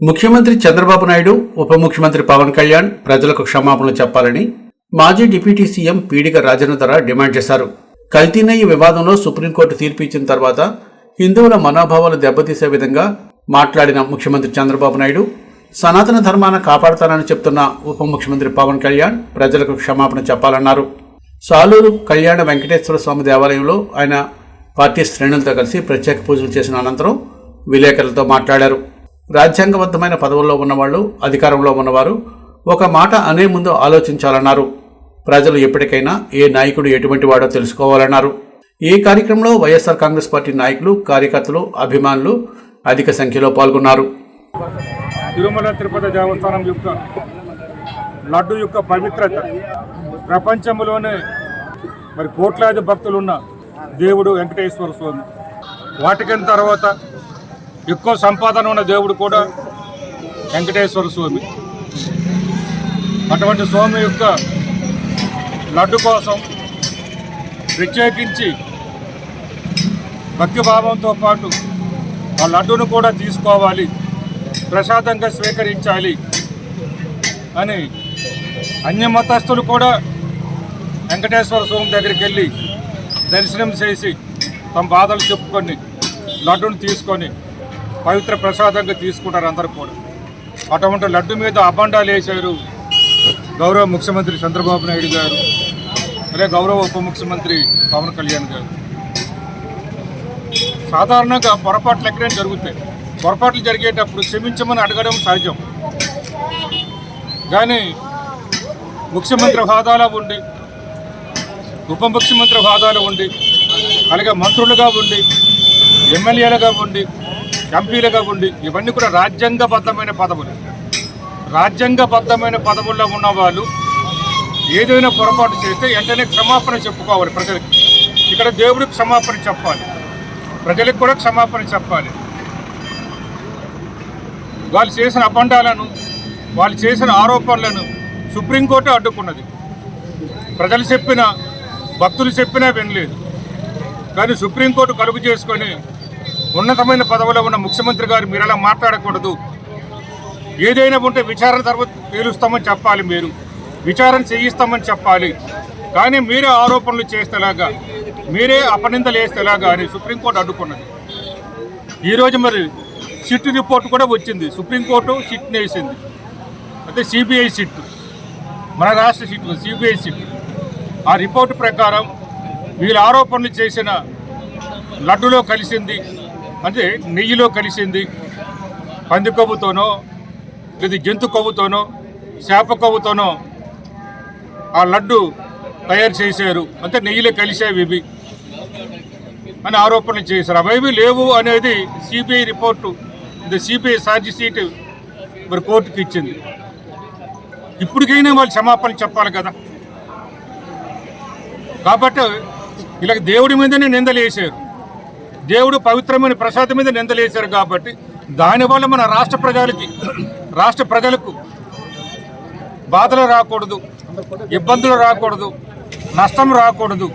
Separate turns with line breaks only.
ముఖ్యమంత్రి చంద్రబాబు నాయుడు ఉప ముఖ్యమంత్రి పవన్ కళ్యాణ్ ప్రజలకు క్షమాపణలు చెప్పాలని మాజీ deputy CM Peedika Rajendra demand చేశారు. కల్తీనయ్య వివాదంలో సుప్రీంకోర్టు తీర్పు ఇచ్చిన తర్వాత హిందువుల మనోభావాలు దెబ్బతీసే విధంగా మాట్లాడిన ముఖ్యమంత్రి చంద్రబాబు నాయుడు సనాతన ధర్మాన్ని కాపాడతానని చెప్తున్న ఉప ముఖ్యమంత్రి పవన్ కళ్యాణ్ ప్రజలకు క్షమాపణ చెప్పాలన్నారు. సాలూరు కళ్యాణ వెంకటేశ్వర స్వామి దేవాలయంలో ఆయన పార్టీ శ్రేణులతో కలిసి ప్రత్యేక పూజలు చేసిన అనంతరం విలేకరులతో మాట్లాడారు. రాజ్యాంగబద్ధమైన పదవుల్లో ఉన్నవాళ్ళు అధికారంలో ఉన్నవారు ఒక మాట అనే ముందు ఆలోచించాలన్నారు. ప్రజలు ఎప్పటికైనా ఏ నాయకుడు ఎటువంటి వాడో తెలుసుకోవాలన్నారు. ఈ కార్యక్రమంలో వైఎస్ఆర్ కాంగ్రెస్ పార్టీ నాయకులు కార్యకర్తలు అభిమానులు అధిక సంఖ్యలో పాల్గొన్నారు.
తిరుమల తిరుపతి దేవస్థానం యొక్క లడ్డు యొక్క పవిత్రత ప్రపంచంలోనే మరి కోట్లాది భక్తులున్న దేవుడు వెంకటేశ్వర స్వామి. వాటికన్ తర్వాత ఎక్కువ సంపాదన ఉన్న దేవుడు కూడా వెంకటేశ్వర స్వామి. అటువంటి స్వామి యొక్క లడ్డు కోసం ప్రత్యేకించి భక్తిభావంతో పాటు ఆ లడ్డును కూడా తీసుకోవాలి ప్రసాదంగా స్వీకరించాలి అని అన్య మతస్థులు కూడా వెంకటేశ్వర స్వామి దగ్గరికి వెళ్ళి దర్శనం చేసి తమ బాధలు చెప్పుకొని లడ్డును తీసుకొని పవిత్ర ప్రసాదంగా తీసుకుంటారు అందరూ కూడా. అటువంటి లడ్డు మీద అబండాలు వేశారు గౌరవ ముఖ్యమంత్రి చంద్రబాబు నాయుడు గారు అలాగే గౌరవ ఉప ముఖ్యమంత్రి పవన్ కళ్యాణ్ గారు. సాధారణంగా పొరపాట్లు ఎక్కడైనా జరుగుతాయి. పొరపాట్లు జరిగేటప్పుడు క్షమించమని అడగడం సహజం. కానీ ముఖ్యమంత్రి హోదాలో ఉండి ఉప ముఖ్యమంత్రి హోదాలో ఉండి అలాగే మంత్రులుగా ఉండి ఎమ్మెల్యేలుగా ఉండి ఎంపీలుగా ఉండి ఇవన్నీ కూడా రాజ్యాంగబద్ధమైన పదవులు రాజ్యాంగబద్ధమైన పదవుల్లో ఉన్న వాళ్ళు ఏదైనా పొరపాటు చేస్తే వెంటనే క్షమాపణ చెప్పుకోవాలి ప్రజలకి. ఇక్కడ దేవుడికి క్షమాపణ చెప్పాలి. ప్రజలకు కూడా క్షమాపణ చెప్పాలి. వాళ్ళు చేసిన అబండాలను వాళ్ళు చేసిన ఆరోపణలను సుప్రీంకోర్టు అడ్డుకున్నది. ప్రజలు చెప్పిన భక్తులు చెప్పినా వినలేదు. కానీ సుప్రీంకోర్టు కలుగు చేసుకొని ఉన్నతమైన పదవిలో ఉన్న ముఖ్యమంత్రి గారు మీరు అలా మాట్లాడకూడదు? ఏదైనా ఉంటే విచారణ తర్వాత తేలుస్తామని చెప్పాలి మీరు. విచారణ చేయిస్తామని చెప్పాలి. కానీ మీరే ఆరోపణలు చేస్తేలాగా మీరే అపనిందలు వేస్తేలాగా అని సుప్రీంకోర్టు అడ్డుకున్నది. ఈరోజు మరి సిట్ రిపోర్ట్ కూడా వచ్చింది. సుప్రీంకోర్టు సిట్ని వేసింది అయితే సిబిఐ సిట్. మన రాష్ట్ర సిట్ సిబిఐ సిట్. ఆ రిపోర్టు ప్రకారం వీళ్ళ ఆరోపణలు చేసిన లడ్డులో కలిసింది అంటే నెయ్యిలో కలిసింది పంది కొవ్వుతోనో లేదా జంతు కొవ్వుతోనో చేప కొవ్వుతోనో ఆ లడ్డు తయారు చేశారు. అంటే నెయ్యిలో కలిసేవి ఇవి అని ఆరోపణలు చేశారు. అవేవి లేవు అనేది సిబిఐ రిపోర్టు ఇది సిబిఐ ఛార్జ్ షీట్ మరి కోర్టుకి ఇచ్చింది. ఇప్పటికైనా వాళ్ళు క్షమాపణ చెప్పాలి కదా. కాబట్టి ఇలా దేవుడి మీదనే నిందలు వేసారు దేవుడు పవిత్రమైన ప్రసాదం మీద నిందలేశారు కాబట్టి దానివల్ల మన రాష్ట్ర ప్రజలకి రాష్ట్ర ప్రజలకు బాధలు రాకూడదు ఇబ్బందులు రాకూడదు నష్టం రాకూడదు.